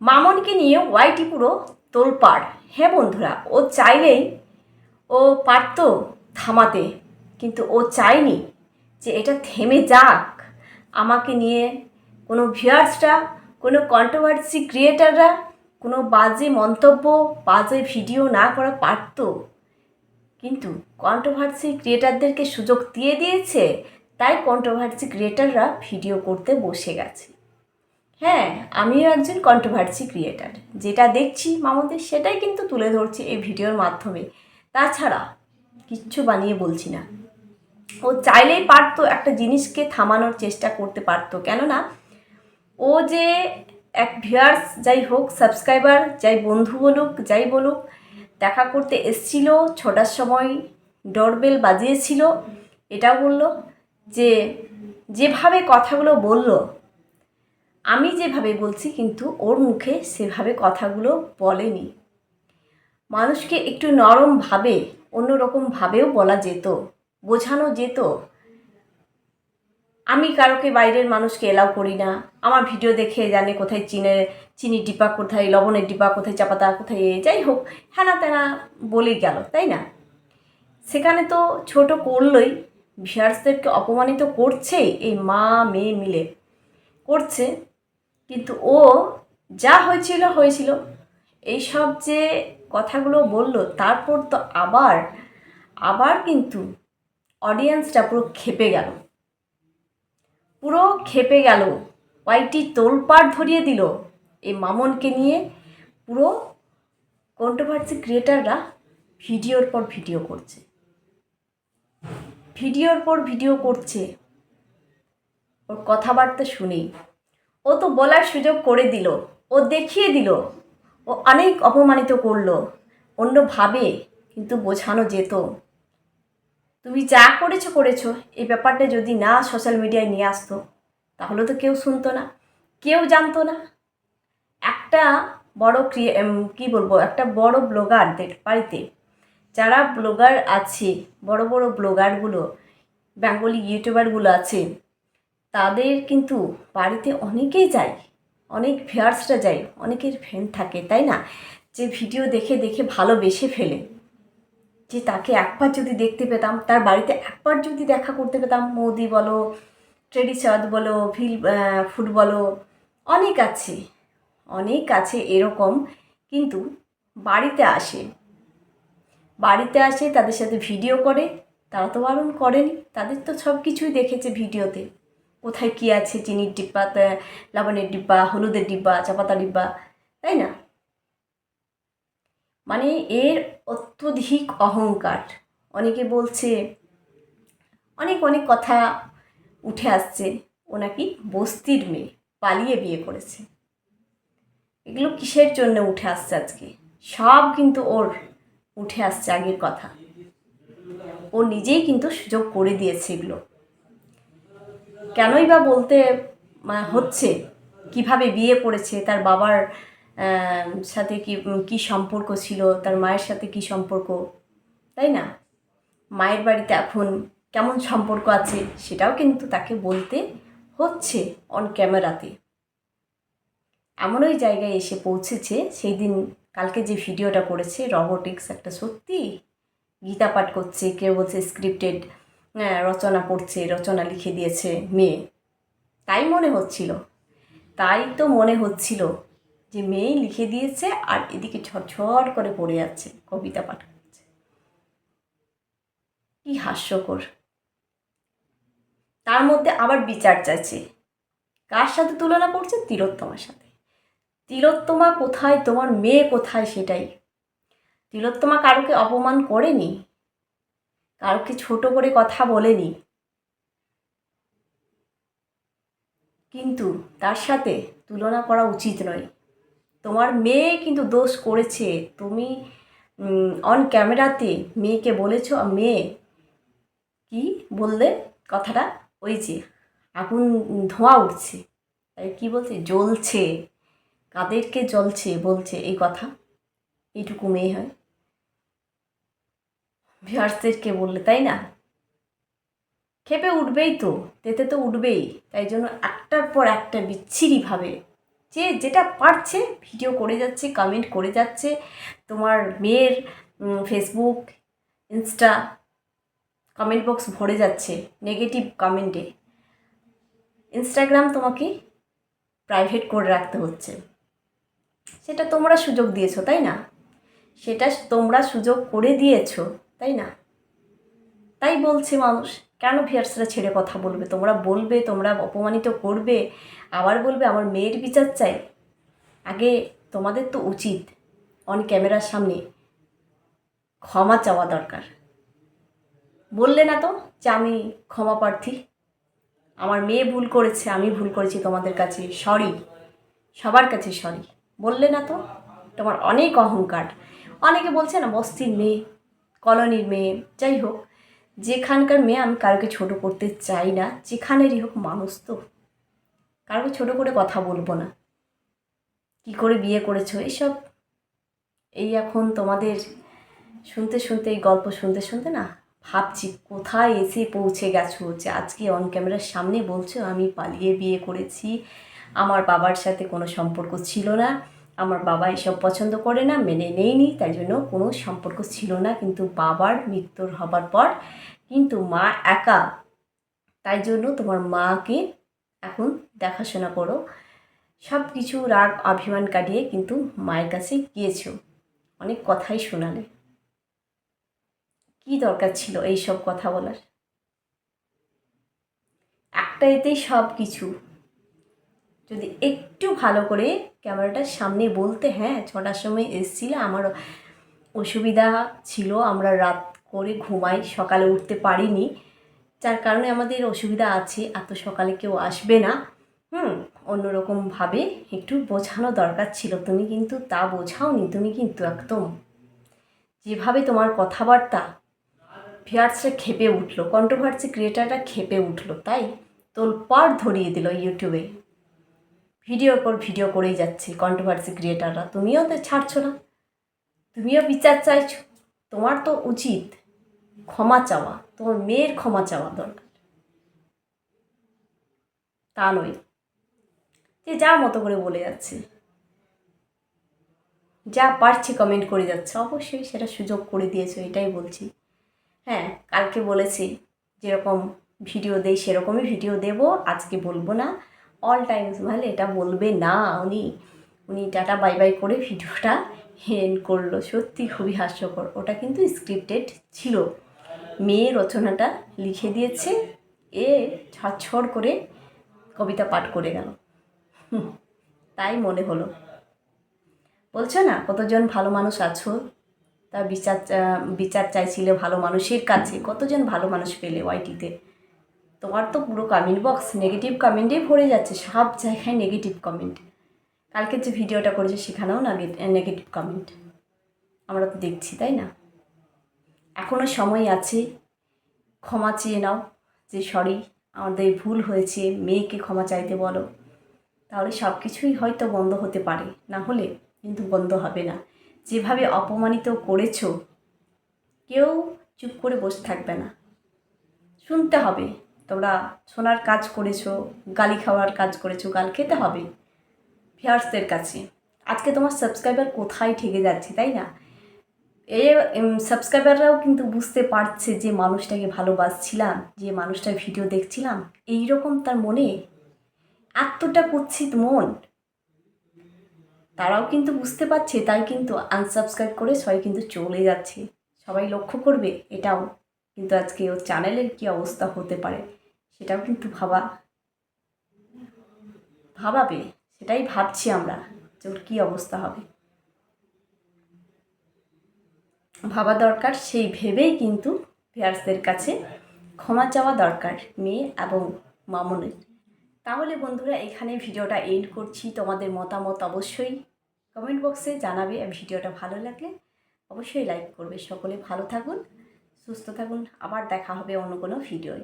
মামনকে নিয়ে ওয়াইটি পুরো তোলপাড়। হ্যাঁ বন্ধুরা, ও চাইলেই ও পারতো থামাতে, কিন্তু ও চায়নি যে এটা থেমে যাক। আমাকে নিয়ে কোনো ভিউয়ার্সরা, কোনো কন্ট্রোভার্সি ক্রিয়েটাররা কোনো বাজে মন্তব্য, বাজে ভিডিও না করা পারতো। কিন্তু কন্ট্রোভার্সি ক্রিয়েটারদেরকে সুযোগ দিয়ে দিয়েছে, তাই কন্ট্রোভার্সি ক্রিয়েটাররা ভিডিও করতে বসে গেছে। হ্যাঁ আমিও একজন কন্ট্রোভার্সি ক্রিয়েটার যেটা দেখছি মামুদের সেটাই কিন্তু তুলে ধরছি এই ভিডিওর মাধ্যমে। তাছাড়া কিচ্ছু বানিয়ে বলছি না। ও চাইলেই পারতো একটা জিনিসকে থামানোর চেষ্টা করতে পারতো। কেননা, ও যে এক ভিউয়ার্স যাই হোক সাবস্ক্রাইবার যাই বন্ধু বলুক, যাই বলুক, দেখা করতে এসছিল, ছটার সময় ডোরবেল বাজিয়েছিল, এটাও বলল যে, যেভাবে কথাগুলো বলল আমি যেভাবে বলছি কিন্তু ওর মুখে সেভাবে কথাগুলো বলেনি। মানুষকে একটু নরমভাবে অন্যরকমভাবেও বলা যেত বোঝানো যেত। আমি কারোকে বাইরের মানুষকে এলাও করি না। আমার ভিডিও দেখে জানে কোথায় চিনে চিনির ডিপা কোথায় লবণের ডিপা কোথায় চাপাতা কোথায় এ, যাই হোক হ্যানা তেনা বলেই গেল তাই না? সেখানে তো ছোট করলই ভিয়ার্সদেরকে অপমানিত করছেই এই মা মেয়ে মিলে। করছে কিন্তু ও যা হয়েছিল হয়েছিল। এইসব যে কথাগুলো বলল, তারপর তো আবার আবার কিন্তু অডিয়েন্সটা পুরো খেপে গেল। পুরো খেপে গেল। ওয়াইটি তোলপাড় ধরিয়ে দিল এই মামনকে নিয়ে। পুরো কন্ট্রোভার্সি ক্রিয়েটাররা ভিডিওর পর ভিডিও করছে। ভিডিওর পর ভিডিও করছে। ওর কথাবার্তা শুনেই। ও তো বলার সুযোগ করে দিল, ও দেখিয়ে দিল, ও অনেক অপমানিত করল, অন্যভাবে কিন্তু বোঝানো যেত। তুমি যা করেছ করেছ, এই ব্যাপারটা যদি না সোশ্যাল মিডিয়ায় নিয়ে আসতো, তাহলে তো কেউ শুনতো না, কেউ জানতো না। একটা বড় কি বলব, একটা বড় ব্লগারদের বাড়িতে যারা ব্লগার আছে, বড় বড় ব্লগারগুলো বেঙ্গলি ইউটিউবারগুলো আছে তাদের কিন্তু বাড়িতে অনেকেই যায়, অনেক ভিউয়ার্সরা যায়, অনেকের ফ্যান থাকে, তাই না? যে ভিডিও দেখে দেখে ভালোবেসে ফেলে। যে তাকে একবার যদি দেখতে পেতাম, তার বাড়িতে একবার যদি দেখা করতে পেতাম, মোদি বলো ট্রেডিচাঁদ বলো, ভিল ফুড বলো, অনেক আছে অনেক আছে এরকম, কিন্তু বাড়িতে আসে। বাড়িতে আসে, তাদের সাথে ভিডিও করে, তারা তো বারণ করেনি, তাদের তো সব কিছুই দেখেছে ভিডিওতে কোথায় কী আছে, চিনির ডিব্বা লবণের ডিব্বা, হলুদের ডিব্বা, চাপাতা ডিব্বা, তাই না? মানে এর অত্যধিক অহংকার। অনেকে বলছে, অনেক অনেক কথা উঠে আসছে। ও নাকি বস্তির মেয়ে, পালিয়ে বিয়ে করেছে। এগুলো কিসের জন্য উঠে আসছে আজকে? সব কিন্তু ওর উঠে আসছে আগের কথা। ও নিজেই কিন্তু সুযোগ করে দিয়েছে এগুলো। কেনই বা বলতে হচ্ছে? কীভাবে বিয়ে করেছে? তার বাবার সাথে কি কি সম্পর্ক ছিল? তার মায়ের সাথে কি সম্পর্ক? তাই না? মায়ের বাড়িতে এখন কেমন সম্পর্ক আছে সেটাও কিন্তু তাকে বলতে হচ্ছে অন ক্যামেরাতে এমনই জায়গায় এসে পৌঁছেছে, সেই দিন কালকে যে ভিডিওটা করেছে রবোটিক্স একটা সত্যি গীতা পাঠ করছে, কেউ বলছে স্ক্রিপ্টেড রচনা পড়ছে, রচনা লিখে দিয়েছে মেয়ে। তাই মনে হচ্ছিল। তাই তো মনে হচ্ছিল যে মেয়ে লিখে দিয়েছে আর এদিকে ঝরঝর করে পড়ে যাচ্ছে, কবিতা পাঠ করছে। কি হাস্যকর। তার মধ্যে আবার বিচার চাইছে। কার সাথে তুলনা করছে? তিলোত্তমার সাথে। তিলোত্তমা কোথায়? তোমার মেয়ে কোথায়? সেটাই। তিলোত্তমা কারোকে অপমান করেনি? কারোকে ছোট করে কথা বলেনি। কিন্তু তার সাথে তুলনা করা উচিত নয়। তোমার মেয়ে কিন্তু দোষ করেছে। তুমি অন ক্যামেরাতে মেয়েকে বলেছ, মেয়ে, কি বললে কথাটা? ওই যে, আগুন, ধোঁয়া উঠছে। তাই কি বলছে? জ্বলছে, কাদেরকে জ্বলছে? বলছে এই কথা। এইটুকু মেয়ে হয়। ভিউয়ার্সদেরকে বললে, তাই না? খেপে উঠবেই তো তেতে তো উঠবেই। তাই জন্য একটার পর একটা বিচ্ছিরিভাবে যে যেটা পারছে ভিডিও করে যাচ্ছে কমেন্ট করে যাচ্ছে। তোমার মেয়ের ফেসবুক ইনস্টা কমেন্ট বক্স ভরে যাচ্ছে নেগেটিভ কমেন্টে ইনস্টাগ্রাম তোমাকে প্রাইভেট করে রাখতে হচ্ছে। সেটা তোমরা সুযোগ দিয়েছ, তাই না? সেটা তোমরা সুযোগ করে দিয়েছ। তাই না? তাই বলছে মানুষ, কেন ভিয়ার্সরা ছেড়ে কথা বলবে? তোমরা বলবে, তোমরা অপমানিত করবে, আবার বলবে আমার মেয়ের বিচার চাই। আগে তোমাদের তো উচিত অন ক্যামেরার সামনে ক্ষমা চাওয়া দরকার। বললে না তো যে আমি ক্ষমা প্রার্থী। আমার মেয়ে ভুল করেছে, আমি ভুল করেছি তোমাদের কাছে, সরি, সবার কাছে সরি। বললে না তো তোমার অনেক অহংকার। অনেকে বলছে না বস্তির মেয়ে কলোনির মেয়ে। যাই হোক, যেখানকার মেয়ে আমি কারোকে ছোট করতে চাই না, যেখানেরই হোক মানুষ তো। কারোকে ছোট করে কথা বলব না। কি করে বিয়ে করেছ এইসব এই এখন তোমাদের শুনতে শুনতে, এই গল্প শুনতে শুনতে না ভাবছি কোথায় এসে পৌঁছে গেছো যে আজকে অন ক্যামেরার সামনে বলছো আমি পালিয়ে বিয়ে করেছি। আমার বাবার সাথে কোনো সম্পর্ক ছিল না। আমার বাবা এসব পছন্দ করে না, মেনে নেয়নি, তাই জন্য কোনো সম্পর্ক ছিল না। কিন্তু বাবার মৃত্যুর হবার পর কিন্তু মা একা, তাই জন্য তোমার মাকে এখন দেখাশোনা করো। সব কিছু রাগ, অভিমান কাটিয়ে কিন্তু মায়ের কাছে গিয়েছো। অনেক কথাই শোনালে। কি দরকার ছিল এই সব কথা বলার? একটা এতেই সব কিছু যদি একটু ভালো করে ক্যামেরাটার সামনে বলতে হ্যাঁ ছটার সময় এসেছিলে আমার অসুবিধা ছিল, আমরা রাত করে ঘুমাই, সকালে উঠতে পারিনি। যার কারণে আমাদের অসুবিধা আছে এত সকালে কেউ আসবে না। হুম, অন্যরকমভাবে একটু বোঝানো দরকার ছিল। তুমি কিন্তু তা বোঝাওনি, তুমি কিন্তু একদম যেভাবে তোমার কথাবার্তা ভিয়ার্সরা খেপে উঠল কন্ট্রোভার্সি ক্রিয়েটাররা খেপে উঠল, তাই তোলপাড় ধরিয়ে দিল ইউটিউবে। ভিডিওর পর ভিডিও করেই যাচ্ছে কন্ট্রোভার্সি ক্রিয়েটাররা তুমিও তো ছাড়ছো না। তুমিও বিচার চাইছো। তোমার তো উচিত ক্ষমা চাওয়া। তোমার মেয়ের ক্ষমা চাওয়া দরকার। তা নয়। যে যার মতো করে বলে যাচ্ছে। যা পারছে কমেন্ট করে যাচ্ছে, অবশ্যই সেটা সুযোগ করে দিয়েছ, এটাই বলছি। হ্যাঁ কালকে বলেছি, যেরকম ভিডিও দেই, সেরকমই ভিডিও দেব, আজকে বলব না। অল টাইম স্মাইল এটা বলবে না। উনি উনি টাটা বাই বাই করে ভিডিওটা হেন করল। সত্যি খুবই হাস্যকর। ওটা কিন্তু স্ক্রিপ্টেড ছিল। মেয়ে রচনাটা লিখে দিয়েছে। এ ছড় করে কবিতা পাঠ করে গেল। তাই মনে হলো। বলছো না, কতজন ভালো মানুষ আছো? তা বিচার বিচার চাইছিলে ভালো মানুষের কাছে। কতজন ভালো মানুষ পেলে ওয়াইটিতে তোমার তো পুরো কমেন্ট বক্স নেগেটিভ কমেন্টেই ভরে যাচ্ছে, সব জায়গায় নেগেটিভ কমেন্ট কালকে যে ভিডিওটা করেছে সেখানেও নেগেটিভ কমেন্ট আমরা তো দেখছি, তাই না? এখনও সময় আছে, ক্ষমা চেয়ে নাও যে সরি আমাদের ভুল হয়েছে, মেয়েকে ক্ষমা চাইতে বলো। তাহলে সব কিছুই হয়তো বন্ধ হতে পারে, না হলে কিন্তু বন্ধ হবে না। যেভাবে অপমানিত করেছ, কেউ চুপ করে বসে থাকবে না। শুনতে হবে। তোমরা শোনার কাজ করেছ, গালি খাওয়ার কাজ করেছ, গাল খেতে হবে ভিউয়ার্সদের কাছে। আজকে তোমার সাবস্ক্রাইবার কোথায় ঠেকে যাচ্ছে, তাই না? এ সাবস্ক্রাইবাররাও কিন্তু বুঝতে পারছে যে মানুষটাকে ভালোবাসছিলাম, যে মানুষটার ভিডিও দেখছিলাম। এই রকম তার মনে এতটা কুৎসিত মন। তারাও কিন্তু বুঝতে পারছে, তাই কিন্তু আনসাবস্ক্রাইব করে সবাই কিন্তু চলে যাচ্ছে। সবাই লক্ষ্য করবে, এটাও। কিন্তু আজকে ওর চ্যানেলের কী অবস্থা হতে পারে? সেটাও কিন্তু ভাবা, ভাবাবে, সেটাই ভাবছি আমরা যে ওর কী অবস্থা হবে। ভাবা দরকার, সেই ভেবেই কিন্তু ভিয়ার্সদের কাছে ক্ষমা চাওয়া দরকার মেয়ে এবং মামনের তাহলে বন্ধুরা, এখানে ভিডিওটা এন্ড করছি। তোমাদের মতামত অবশ্যই কমেন্ট বক্সে জানাবে। ভিডিওটা ভালো লাগলে অবশ্যই লাইক করবে। সকলে ভালো থাকুন, সুস্থ থাকুন। আবার দেখা হবে অন্য কোনো ভিডিওয়